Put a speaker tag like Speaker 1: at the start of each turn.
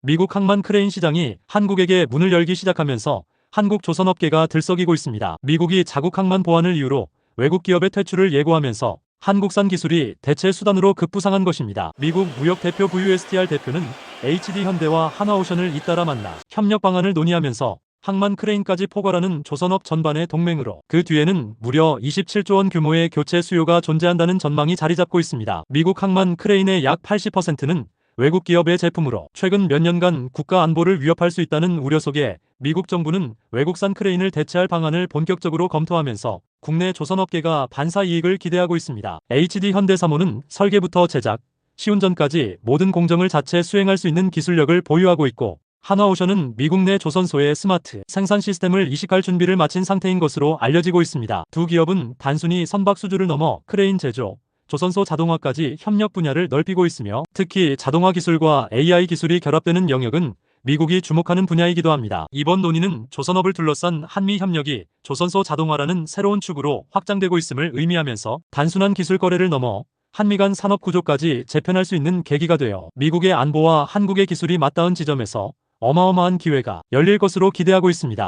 Speaker 1: 미국 항만 크레인 시장이 한국에게 문을 열기 시작하면서 한국 조선업계가 들썩이고 있습니다. 미국이 자국 항만 보안을 이유로 외국 기업의 퇴출을 예고하면서 한국산 기술이 대체 수단으로 급부상한 것입니다. 미국 무역 대표 VUSTR 대표는 HD 현대와 하나오션을 잇따라 만나 협력 방안을 논의하면서 항만 크레인까지 포괄하는 조선업 전반의 동맹으로 그 뒤에는 무려 27조 원 규모의 교체 수요가 존재한다는 전망이 자리 잡고 있습니다. 미국 항만 크레인의 약 80%는 외국 기업의 제품으로 최근 몇 년간 국가 안보를 위협할 수 있다는 우려 속에 미국 정부는 외국산 크레인을 대체할 방안을 본격적으로 검토하면서 국내 조선업계가 반사 이익을 기대하고 있습니다. HD 현대사모는 설계부터 제작, 시운전까지 모든 공정을 자체 수행할 수 있는 기술력을 보유하고 있고 한화오션은 미국 내 조선소의 스마트 생산 시스템을 이식할 준비를 마친 상태인 것으로 알려지고 있습니다. 두 기업은 단순히 선박 수주를 넘어 크레인 제조, 조선소 자동화까지 협력 분야를 넓히고 있으며 특히 자동화 기술과 AI 기술이 결합되는 영역은 미국이 주목하는 분야이기도 합니다. 이번 논의는 조선업을 둘러싼 한미 협력이 조선소 자동화라는 새로운 축으로 확장되고 있음을 의미하면서 단순한 기술 거래를 넘어 한미 간 산업 구조까지 재편할 수 있는 계기가 되어 미국의 안보와 한국의 기술이 맞닿은 지점에서 어마어마한 기회가 열릴 것으로 기대하고 있습니다.